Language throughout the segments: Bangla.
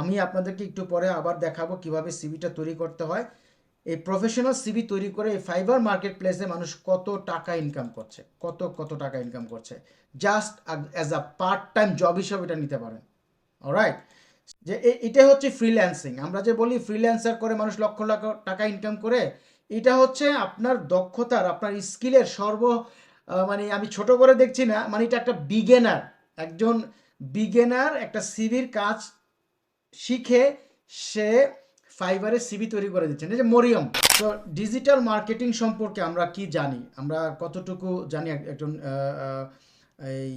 আমি আপনাদেরকে একটু পরে আবার দেখাবো কীভাবে সিভিটা তৈরি করতে হয়। এই প্রফেশনাল সিভি তৈরি করে এই ফাইবার মার্কেট প্লেসে মানুষ কত টাকা ইনকাম করছে, কত কত টাকা ইনকাম করছে। Just as a part time job হিসাবে এটা নিতে পারেন। অলরাইট যে এ- এটাই হচ্ছে ফ্রিল্যান্সিং আমরা যে বলি ফ্রিল্যান্সার করে মানুষ লক্ষ লক্ষ টাকা ইনকাম করে, এটা হচ্ছে আপনার দক্ষতার, আপনার স্কিলের সর্ব মানে আমি ছোট করে দেখছি না মানে এটা একটা বিগেনার একজন বিগেনার একটা সিভির কাজ শিখে সে ফাইবারের সিবি তৈরি করে দিচ্ছেন। এই যে মরিয়ম, তো ডিজিটাল মার্কেটিং সম্পর্কে আমরা কি জানি? আমরা কতটুকু জানি একজন এই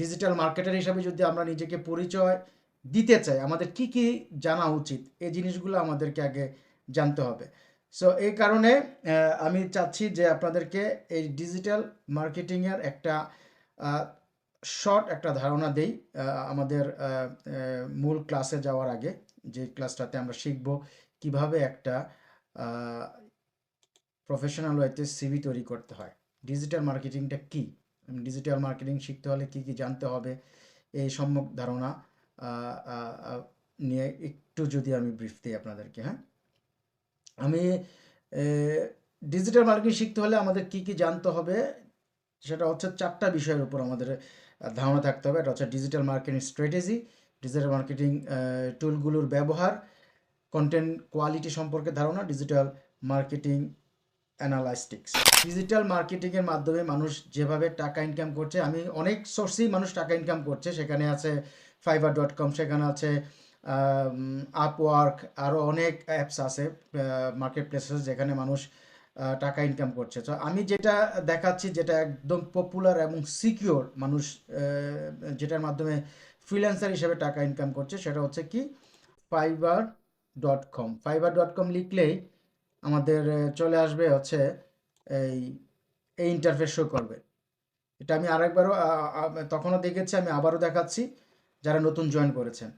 ডিজিটাল মার্কেটার হিসাবে যদি আমরা নিজেকে পরিচয় দিতে চাই, আমাদের কি কি জানা উচিত? এই জিনিসগুলো আমাদেরকে আগে জানতে হবে। সো এই কারণে আমি চাচ্ছি যে আপনাদেরকে এই ডিজিটাল মার্কেটিংয়ের একটা শর্ট একটা ধারণা দেই আমাদের মূল ক্লাসে যাওয়ার আগে, যে ক্লাসটাতে আমরা শিখব কীভাবে একটা প্রফেশনাল ওয়েতে সিভি তৈরি করতে হয়। ডিজিটাল মার্কেটিংটা কি? ডিজিটাল মার্কেটিং শিখতে হলে কি কি জানতে হবে? এই সম্যক ধারণা নিয়ে একটু যদি আমি ব্রিফ দিই আপনাদেরকে হ্যাঁ? আমি ডিজিটাল মার্কেটিং শিখতে হলে আমাদের কি কি জানতে হবে? সেটা হচ্ছে চারটা বিষয়ের উপর আমাদের ধারণা থাকতে হবে, এটা হচ্ছে digital marketing strategy digital marketing টুলগুলোর ব্যবহার কন্টেন্ট কোয়ালিটি সম্পর্কে ধারণা ডিজিটাল মার্কেটিং অ্যানালাইস্টিক্স ডিজিটাল মার্কেটিংয়ের মাধ্যমে মানুষ যেভাবে টাকা ইনকাম করছে, আমি অনেক সোর্সেই মানুষ টাকা ইনকাম করছে, সেখানে আছে ফাইবার ডট কম সেখানে আছে আপওয়ার্ক আরও অনেক অ্যাপস আছে মার্কেট প্লেসেস যেখানে মানুষ টাকা ইনকাম করছে। তো আমি যেটা দেখাচ্ছি, যেটা একদম পপুলার এবং সিকিওর মানুষ যেটার মাধ্যমে ফ্রিল্যান্সার হিসেবে টাকা ইনকাম করছে, সেটা হচ্ছে কি? Fiverr dot com Fiverr dot com লিখলেই আমাদের চলে আসবে হচ্ছে এই এই ইন্টারফেস শো করবে। এটা আমি আরেকবারও তখনও দেখেছি, আমি আবারও দেখাচ্ছি, যারা নতুন জয়েন করেছেন।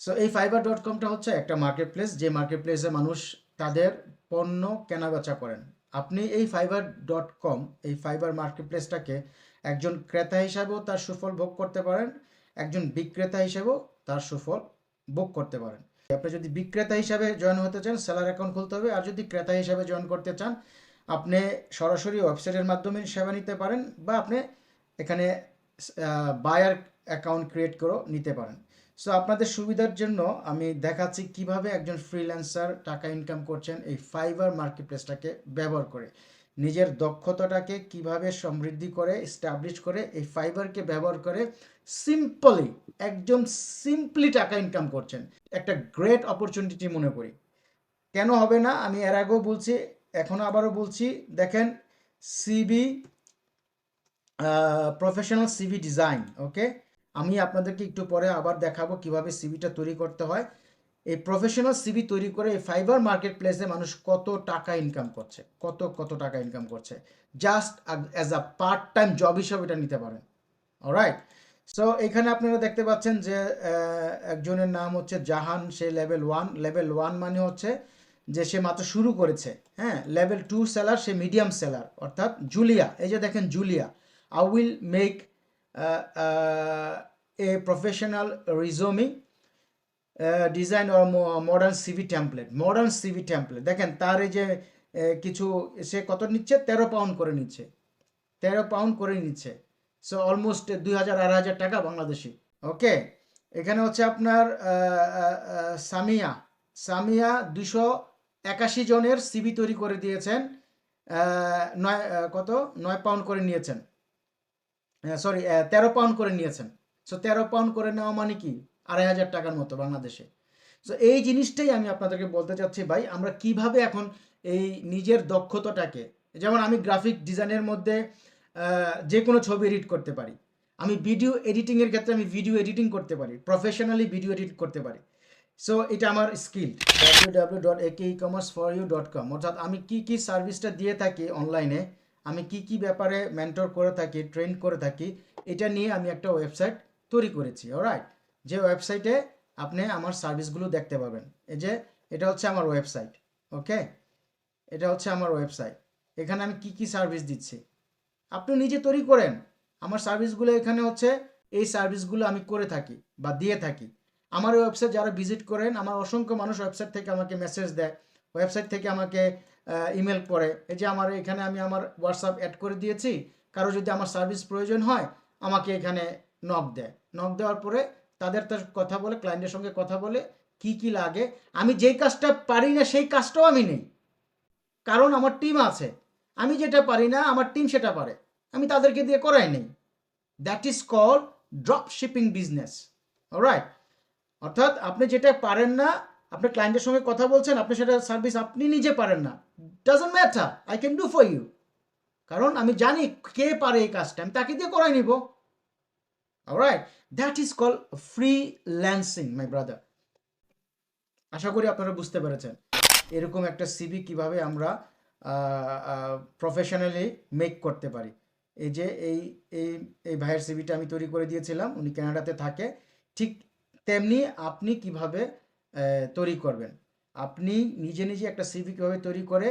সো এই ফাইবার ডট কমটা হচ্ছে একটা মার্কেট প্লেস যে মার্কেট প্লেসে মানুষ তাদের পণ্য কেনাবেচা করেন। আপনি এই ফাইবার ডট কম এই ফাইবার মার্কেট প্লেসটাকে একজন ক্রেতা হিসাবেও তার সুফল ভোগ করতে পারেন, একজন বিক্রেতা হিসেবেও তার সুফল ভোগ করতে পারেন। আপনি যদি বিক্রেতা হিসাবে জয়েন হতে চান সেলার অ্যাকাউন্ট খুলতে হবে, আর যদি ক্রেতা হিসাবে জয়েন করতে চান, আপনি সরাসরি ওয়েবসাইটের মাধ্যমে সেবা নিতে পারেন, বা আপনি এখানে বায়ার অ্যাকাউন্ট ক্রিয়েট করেও নিতে পারেন। সো আপনাদের সুবিধার জন্য আমি দেখাচ্ছি কীভাবে একজন ফ্রিল্যান্সার টাকা ইনকাম করছেন এই ফাইবার মার্কেটপ্লেসটাকে ব্যবহার করে। নিজের দক্ষতাটাকে কীভাবে সমৃদ্ধি করে স্টাবলিশ করে, এই ফাইবারকে ব্যবহার করে সিম্পলি একদম সিম্পলি টাকা ইনকাম করছেন। একটা গ্রেট অপরচুনিটি মনে করি। কেন হবে না? আমি এর আগেও বলছি এখনও আবারও বলছি। দেখেন CV professional CV design okay আমি আপনাদেরকে একটু পরে আবার দেখাবো কীভাবে সিভিটা তৈরি করতে হয়। এই প্রফেশনাল সিভি তৈরি করে এই ফাইবার মার্কেট প্লেসে মানুষ কত টাকা ইনকাম করছে, কত কত টাকা ইনকাম করছে। Just as a part time job হিসাবে এটা নিতে পারেন। অলরাইট সো এখানে আপনারা দেখতে পাচ্ছেন যে একজনের নাম হচ্ছে জাহান, সে লেভেল ওয়ান লেভেল ওয়ান মানে হচ্ছে যে সে মাত্র শুরু করেছে। হ্যাঁ লেভেল টু সেলার সে মিডিয়াম সেলার অর্থাৎ জুলিয়া। এই যে দেখেন Julia. I will make a professional resume design or modern CV template modern CV template দেখেন, তার এই যে কিছু, সে কত নিচ্ছে? তেরো পাউন্ড করে নিচ্ছে। তেরো পাউন্ড করে নিচ্ছে। সো অলমোস্ট দুই হাজার, আড়াই হাজার টাকা বাংলাদেশি। ওকে এখানে হচ্ছে আপনার সামিয়া। সামিয়া দুশো একাশি জনের সিবি তৈরি করে দিয়েছেন। নয় কত? নয় পাউন্ড করে নিয়েছেন। সরি তেরো পাউন্ড করে নিয়েছেন। সো তেরো পাউন্ড করে নেওয়া মানে কি? আড়াই হাজার টাকার মতো বাংলাদেশে। সো এই জিনিসটাই আমি আপনাদেরকে বলতে চাচ্ছি ভাই, আমরা কীভাবে এখন এই নিজের দক্ষতাটাকে, যেমন আমি গ্রাফিক ডিজাইনের মধ্যে যে কোনো ছবি এডিট করতে পারি। আমি ভিডিও এডিটিংয়ের ক্ষেত্রে আমি ভিডিও এডিটিং করতে পারি প্রফেশনালি ভিডিও এডিট করতে পারি। সো এটা আমার skill W W dot A K E commerce for you dot com অর্থাৎ আমি কী কী সার্ভিসটা দিয়ে থাকি অনলাইনে আমি কি কি ব্যাপারে মেন্টর করে থাকি ট্রেন করে থাকি, এটা নিয়ে আমি একটা ওয়েবসাইট তৈরি করেছি অলরাইট যে ওয়েবসাইটে আপনি আমার সার্ভিসগুলো দেখতে পাবেন। এই যে, এটা হচ্ছে আমার ওয়েবসাইট ওকে এটা হচ্ছে আমার ওয়েবসাইট এখানে আমি কি কি সার্ভিস দিচ্ছি? আপনি নিজে তৈরি করেন। আমার সার্ভিসগুলো এখানে হচ্ছে, এই সার্ভিসগুলো আমি করে থাকি বা দিয়ে থাকি। আমার ওয়েবসাইট যারা ভিজিট করেন, আমার অসংখ্য মানুষ ওয়েবসাইট থেকে আমাকে মেসেজ দেয়। ওয়েবসাইট থেকে আমাকে ইমেল করে এই যে আমার এখানে আমি আমার হোয়াটসঅ্যাপ অ্যাড করে দিয়েছি, কারও যদি আমার সার্ভিস প্রয়োজন হয়, আমাকে এখানে নক দেয়। নক দেওয়ার পরে তাদের তার কথা বলে ক্লায়েন্টের সঙ্গে কথা বলে, কি কি লাগে। আমি যেই কাজটা পারি না, সেই কাজটাও আমি নেই। কারণ আমার টিম আছে। আমি যেটা পারি না, আমার টিম সেটা পারে। আমি তাদেরকে দিয়ে করাই নেই। That is call drop shipping business right অর্থাৎ আপনি যেটা পারেন না আপনি ক্লায়েন্টের সঙ্গে কথা বলছেন, আপনি সেটা সার্ভিস আপনি নিজে পারেন না। Doesn't matter I can do for you কারণ আমি জানি কে পারে এই কাজটা, আমি তাকে দিয়ে করাই নিব। Right that is call freelancing my brother আশা করি আপনারা বুঝতে পেরেছেন। এরকম একটা সিবি কীভাবে আমরা প্রফেশনালি মেক করতে পারি। এই যে এই এই এই ভাইয়ের সিবিটা আমি তৈরি করে দিয়েছিলাম, উনি কানাডাতে থাকে। ঠিক তেমনি আপনি কীভাবে তৈরি করবেন। আপনি নিজে নিজে একটা সিভি কীভাবে তৈরি করে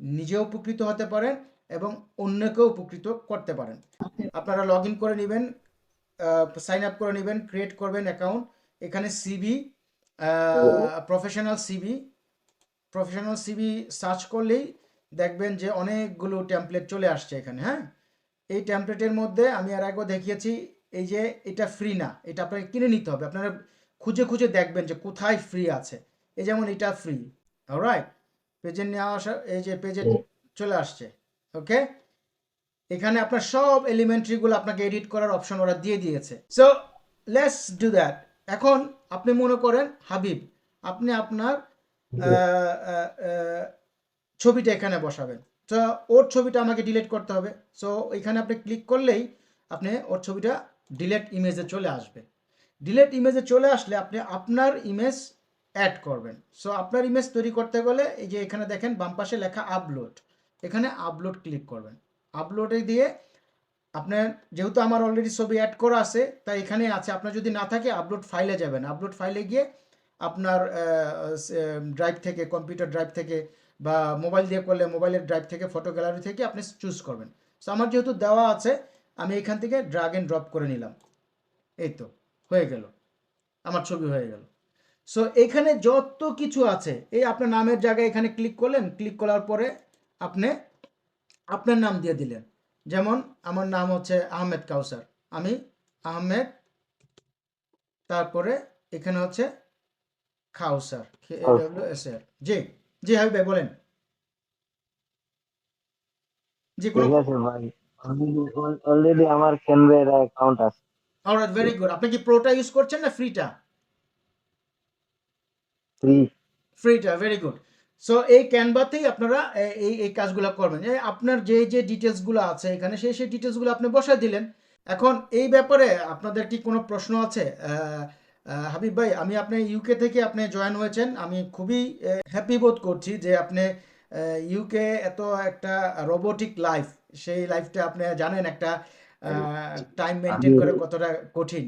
নিজেও উপকৃত হতে পারেন এবং অন্যকেও উপকৃত করতে পারেন। আপনারা লগ করে নেবেন সাইন আপ করে নেবেন ক্রিয়েট করবেন অ্যাকাউন্ট এখানে CV professional CV professional CV search করলেই দেখবেন যে অনেকগুলো টেমপ্লেট চলে আসছে এখানে হ্যাঁ? এই টেমপ্লেটের মধ্যে আমি আর একবার দেখিয়েছি, এই যে এটা ফ্রি না, এটা আপনাকে কিনে নিতে হবে। আপনারা খুঁজে খুঁজে দেখবেন যে কোথায় ফ্রি আছে। এই যেমন এটা ফ্রি রাইট পেজে নেওয়া আসা এই যে পেজে চলে আসছে ওকে এখানে আপনার সব এলিমেন্টারিগুলো আপনাকে এডিট করার অপশন ওরা দিয়ে দিয়েছে। সো লেটস ডু দ্যাট এখন আপনি মনে করেন হাবিব আপনি আপনার ছবিটা এখানে বসাবেন। তো ওর ছবিটা আমাকে ডিলিট করতে হবে। সো এখানে আপনি ক্লিক করলেই আপনি ওর ছবিটা ডিলেট ইমেজে চলে আসবে। ডিলেট ইমেজে চলে আসলে আপনি আপনার ইমেজ অ্যাড করবেন। সো আপনার ইমেজ তৈরি করতে গেলে এই যে এখানে দেখেন, বাম পাশে লেখা আপলোড এখানে আপলোড ক্লিক করবেন। আপলোডে দিয়ে আপনার, যেহেতু আমার অলরেডি ছবি অ্যাড করা আছে, তাই এখানে আছে। আপনার যদি না থাকে আপলোড ফাইলে যাবেন। আপলোড ফাইলে গিয়ে আপনার ড্রাইভ থেকে কম্পিউটার ড্রাইভ থেকে বা মোবাইল দিয়ে করলে মোবাইলের ড্রাইভ থেকে ফটো গ্যালারি থেকে আপনি চুজ করবেন। সো আমার যেহেতু দেওয়া আছে, আমি এখান থেকে ড্রাগ অ্যান্ড ড্রপ করে নিলাম। এই তো। হয়ে গেল। আমার ছবি হয়ে গেল। সো এখানে যত কিছু আছে এই আপনার নামের জায়গায় এখানে ক্লিক করলেন ক্লিক করার পরে আপনি আপনার নাম দিয়ে দিলেন। যেমন আমার নাম হচ্ছে আহমেদ কাউসার। আমি আহমেদ তারপরে এখানে হচ্ছে খাউসার জি জি হাবিব ভাই বলেন। জি অলরেডি আমার ক্যানভের অ্যাকাউন্ট আছে। অলরাইট ভেরি গুড আপনি কি প্রোটা ইউজ করছেন না ফ্রিটা ফ্রিটা ভেরি গুড সো এই ক্যানভাতেই আপনারা এই এই কাজগুলো করবেন। আপনার যে যে ডিটেলসগুলো আছে এখানে সেই সেই ডিটেলসগুলো আপনি বসায় দিলেন। এখন এই ব্যাপারে আপনাদের কি কোনো প্রশ্ন আছে? হাবিব ভাই আমি আপনি ইউকে থেকে আপনি জয়েন হয়েছেন। আমি খুবই হ্যাপি বোধ করছি যে আপনি ইউকে এত একটা রোবোটিক লাইফ সেই লাইফটা আপনি জানেন। একটা টাইম মেনটেন করে কতটা কঠিন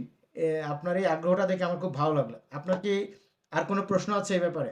আপনার এই আগ্রহটা দেখে আমার খুব ভালো লাগল। আপনার কি আর কোনো প্রশ্ন আছে এই ব্যাপারে?